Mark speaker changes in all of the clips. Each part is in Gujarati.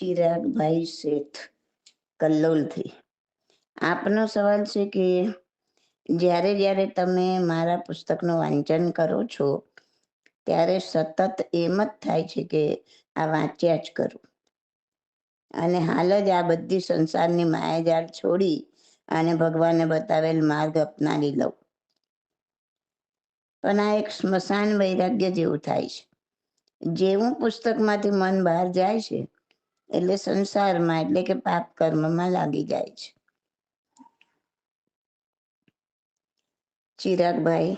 Speaker 1: ચિરાગભાઈ શેઠ કલ્લોલથી આપનો સવાલ છે કે જ્યારે જ્યારે તમે મારા પુસ્તકનું વાંચન કરો છો, ત્યારે સતત એમ જ થાય છે કે આ વાંચ્યા જ કરું. અને હાલ જ આ બધી સંસારની માયાજાળ છોડી અને ભગવાને બતાવેલ માર્ગ અપનાવી લઉં. પણ આ એક સ્મશાન વૈરાગ્ય જેવું થાય છે. જેવું પુસ્તકમાંથી મન બહાર જાય છે એટલે સંસારમાં એટલે કે પાપ કર્મમાં લાગી જાય છે. ચિરાગભાઈ,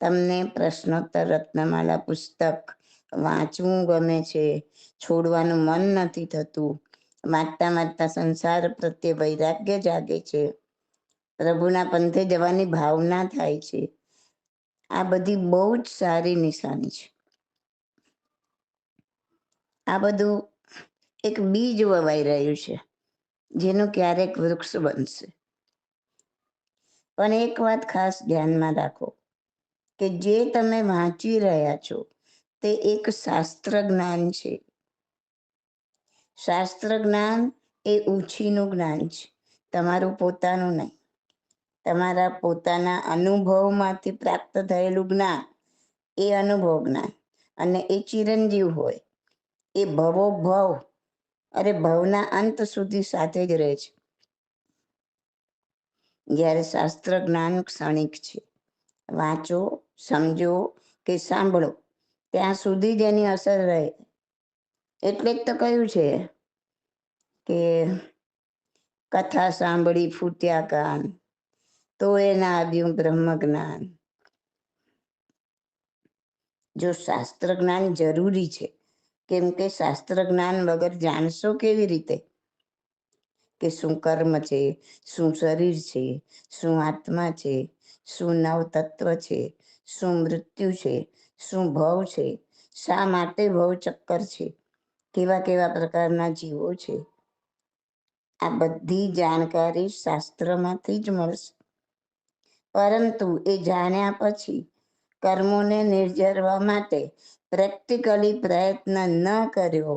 Speaker 1: તમને પ્રશ્નોત્તર રત્નમાલા પુસ્તક વાંચવું ગમે છે? છોડવાનું મન નથી થતું. વાંચતા વાંચતા સંસાર પ્રત્યે વૈરાગ્ય જાગે છે. પ્રભુના પંથે જવાની ભાવના થાય છે. આ બધી બહુ જ સારી નિશાની છે. આ બધું એક બીજ વવાઈ રહ્યું છે, જેનું ક્યારેક વૃક્ષ બનશે. પણ એક વાત ખાસ ધ્યાનમાં રાખો, કે જે તમે વાંચી રહ્યા છો, તે એક શાસ્ત્ર જ્ઞાન છે. શાસ્ત્ર જ્ઞાન એ ઉછીનું જ્ઞાન છે, તમારું પોતાનું નહીં. તમારા પોતાના અનુભવમાંથી પ્રાપ્ત થયેલું જ્ઞાન એ અનુભવ જ્ઞાન, અને એ ચિરંજીવ હોય. એ ભવો ભવ અરે, ભવના અંત સુધી સાથે જ રહે છે. જ્યારે શાસ્ત્ર જ્ઞાન ક્ષણિક છે. વાંચો, સમજો કે સાંભળો, ત્યાં સુધી જ એની અસર રહે. એટલે જ તો કહ્યું છે કે કથા સાંભળી ફૂટ્યા કાન, તો એના આવ્યું બ્રહ્મ જ્ઞાન જો શાસ્ત્ર જ્ઞાન જરૂરી છે કેમ કે શાસ્ત્ર જ્ઞાન વગર જાણશો કેવી રીતે? કે શું કર્મ છે, શું શરીર છે, શું આત્મા છે, શું નવ તત્વ છે, શું મૃત્યુ છે, શું ભવ છે, શા માટે ભવ ચક્કર છે, કેવા કેવા પ્રકારના જીવો છે? આ બધી જાણકારી શાસ્ત્રમાંથી જ મળશે. પરંતુ એ જાણ્યા પછી કર્મોને નિર્જરવા માટે પ્રેક્ટિકલી પ્રયત્ન ન કર્યો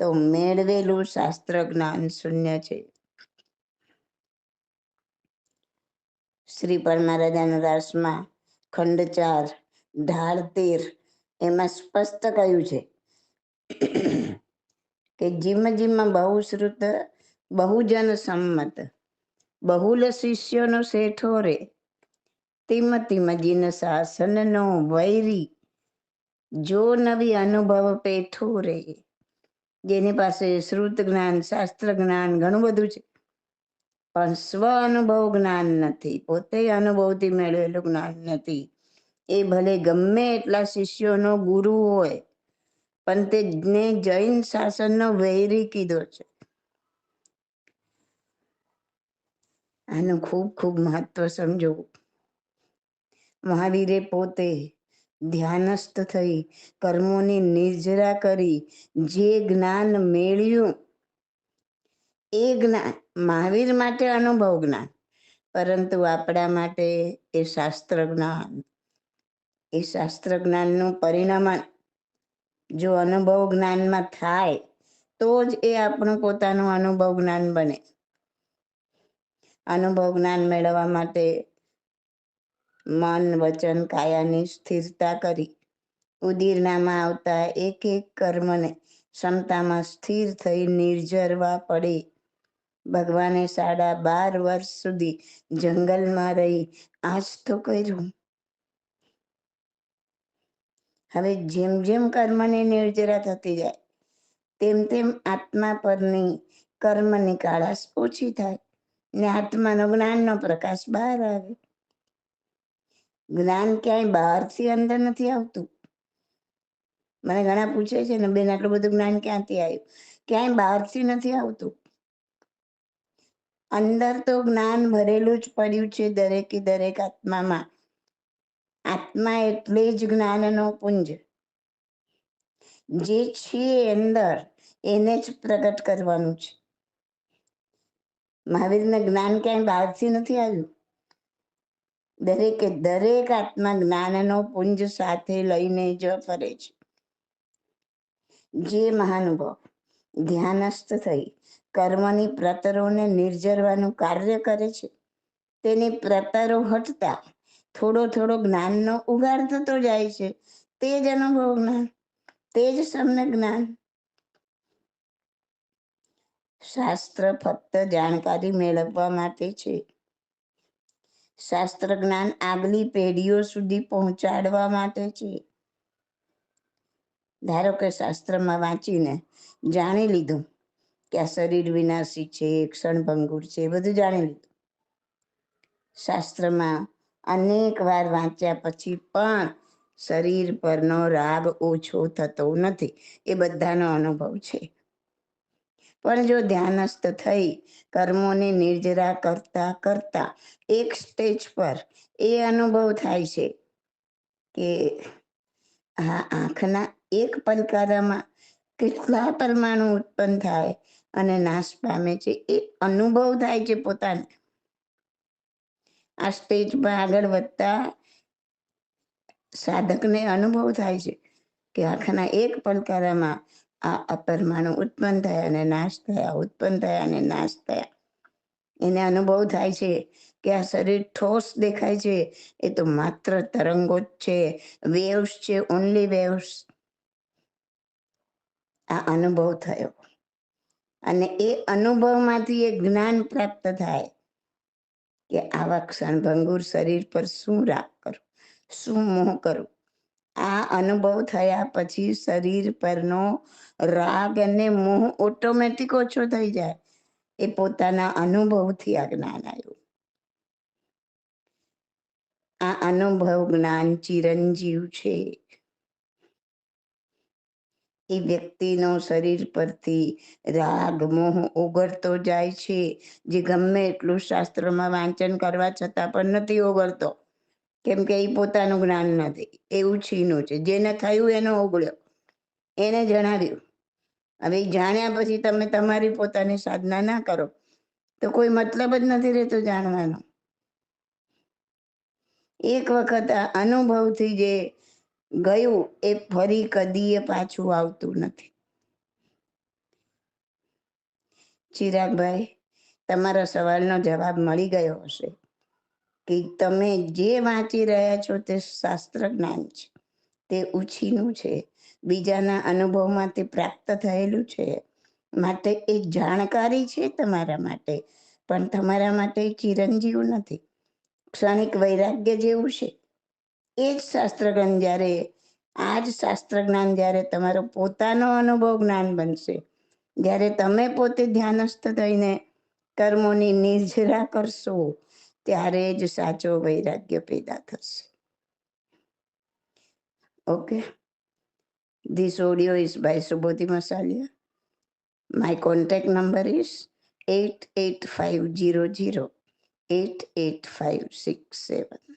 Speaker 1: તો મેળવેલું શાસ્ત્ર જ્ઞાન શૂન્ય છે. શ્રી પરમારાજાના દાસમાં ખંડ ચાર ઢાળ તેર એમાં સ્પષ્ટ કહ્યું છે કે જીમ જીમ બહુશ્રુત, બહુજન સંમત, બહુલ શિષ્યોનો શેઠો રે. તિમ જીન વૈરી જો નવી અનુભવ પેઠો રે. જેની પાસે શ્રુત જ્ઞાન, શાસ્ત્ર જ્ઞાન ઘણું બધું છે. પણ સ્વ અનુભવ જ્ઞાન નથી. પોતે અનુભવથી મેળવેલું જ્ઞાન નથી. એ ભલે ગમે એટલા શિષ્યોનો ગુરુ હોય, પણ તેને જૈન શાસનનો વૈરી કીધો છે. આનું ખૂબ ખૂબ મહત્વ સમજવું. મહાવીરે પોતે ધ્યાનસ્થ થઈ કર્મોની નિર્જરા કરી જે જ્ઞાન મેળ્યું. એ જ્ઞાન મહાવીર માટે અનુભવ જ્ઞાન, પરંતુ આપણા માટે એ શાસ્ત્ર જ્ઞાન, એ શાસ્ત્ર જ્ઞાનનું પરિણામ જો અનુભવ જ્ઞાનમાં થાય, તો જ એ આપણું પોતાનું અનુભવ જ્ઞાન બને. અનુભવ જ્ઞાન મેળવવા માટે મન, વચન, કાયાની સ્થિરતા કરી. ઉદીરનામાં આવતા એક એક કર્મને ક્ષમતામાં સ્થિર થઈ નિર્જરવા પડે. ભગવાને સાડા બાર વર્ષ સુધી જંગલમાં રહી આજ તો કર્યું. હવે જેમ જેમ કર્મની નિર્જરા થતી જાય, તેમ તેમ આત્મા પરની કર્મની કાળાશ ઓછી થાય ને આત્માનો જ્ઞાનનો પ્રકાશ બહાર આવે. જ્ઞાન ક્યાંય બહારથી અંદર નથી આવતું. મને ઘણા પૂછે છે ને, બેન, આટલું બધું જ્ઞાન ક્યાંથી આવ્યું? ક્યાંય બહારથી નથી આવતું. અંદર તો જ્ઞાન ભરેલું જ પડ્યું છે દરેકે દરેક આત્મામાં. આત્મા એટલે જ જ્ઞાનનો પુંજ. જે છે અંદર, એને જ પ્રગટ કરવાનું છે. મહાવીરને જ્ઞાન ક્યાંય બહારથી નથી આવ્યું? દરેકે દરેક આત્મા જ્ઞાનનો પુંજ સાથે લઈને જ ફરે છે. જે મહાનુભાવ ધ્યાનસ્થ થઈ કર્મની પ્રતરોને નિર્જરવાનું કાર્ય કરે છે, તેની પ્રતરો હટતા થોડો થોડો જ્ઞાનનો ઉગાર થતો જાય છે. તે જ અનુભવ જ્ઞાન તે જ સમ્યક જ્ઞાન. શાસ્ત્ર ફક્ત જાણકારી મેળવવા માટે છે. શાસ્ત્ર જ્ઞાન આગલી પેઢીઓ સુધી પહોંચાડવા માટે છે. ધારો કે શાસ્ત્રમાં વાંચીને જાણી લીધું કે આ શરીર વિનાશી છે, ક્ષણભંગુર છે બધું જાણી લીધું. શાસ્ત્રમાં અનેક વાર વાંચ્યા પછી પણ શરીર પરનો રાગ ઓછો થતો નથી. એ બધાનો અનુભવ છે. પણ જો ધ્યાનસ્થ થઈ કર્મોને નિર્જરા કરતા કરતા એક સ્ટેજ પર એ અનુભવ થાય છે કે આ આંખના એક પલકારામાં કેટલા પરમાણુ ઉત્પન્ન થાય અને નાશ પામે છે એ અનુભવ થાય છે પોતાને. આ સ્ટેજ પર આગળ વધતા સાધકને અનુભવ થાય છે કે આંખના એક પલકારામાં આ અપરમાણુ ઉત્પન્ન થયા અને નાશ થયા ઉત્પન્ન થયા અને નાશ થયા. એને અનુભવ થાય છે કે આ શરીર ઠોસ દેખાય છે, એ તો માત્ર તરંગો જ છે વેવ્સ છે ઓનલી વેવ્સ આ અનુભવ થયો. અને એ અનુભવમાંથી એ જ્ઞાન પ્રાપ્ત થાય કે આવા ક્ષણભંગુર શરીર પર શું રાગ કરું, શું મોહ કરું. આ અનુભવ થયા પછી શરીર પરનો રાગ અને મોહ ઓટોમેટિક ઓછો થઈ જાય. એ પોતાના અનુભવથી આ જ્ઞાન આવ્યું. આ અનુભવ જ્ઞાન ચિરંજીવ છે. એ વ્યક્તિનો શરીર પરથી રાગ, મોહ ઓગળતો જાય છે. જે ગમે એટલું શાસ્ત્રમાં વાંચન કરવા છતાં પણ નથી ઓગળતો. કેમ કે એ પોતાનું જ્ઞાન નથી. એવું છીનું છે. જેને થયું એનો ઓગળ્યો. એને જણાવ્યું. હવે જાણ્યા પછી તમે તમારી પોતાની સાધના ના કરો. તો કોઈ મતલબ જ નથી રહેતો જાણવાનો. એક વખત આ અનુભવથી જે ગયું, એ ફરી કદીએ પાછું આવતું નથી. ચિરાગભાઈ, તમારા સવાલનો જવાબ મળી ગયો હશે. કે તમે જે વાંચી રહ્યા છો તે શાસ્ત્ર જ્ઞાન છે. તે ઉછીનું છે. બીજાના અનુભવમાં તે પ્રાપ્ત થયેલું છે. માટે એ જાણકારી છે તમારા માટે. પણ તમારા માટે ચિરંજીવ નથી. ક્ષણિક વૈરાગ્ય જેવું છે. એ જ શાસ્ત્ર જ્ઞાન જ્યારે, આ જ શાસ્ત્ર જ્ઞાન જ્યારે તમારો પોતાનો અનુભવ જ્ઞાન બનશે. જ્યારે તમે પોતે ધ્યાનસ્થ થઈને કર્મોની નિર્જરા કરશો ત્યારે જ સાચો વૈરાગ્ય પેદા થશે. Okay this audio is by Subodhi Masaliya my contact number is eight eight five zero zero eight eight five six seven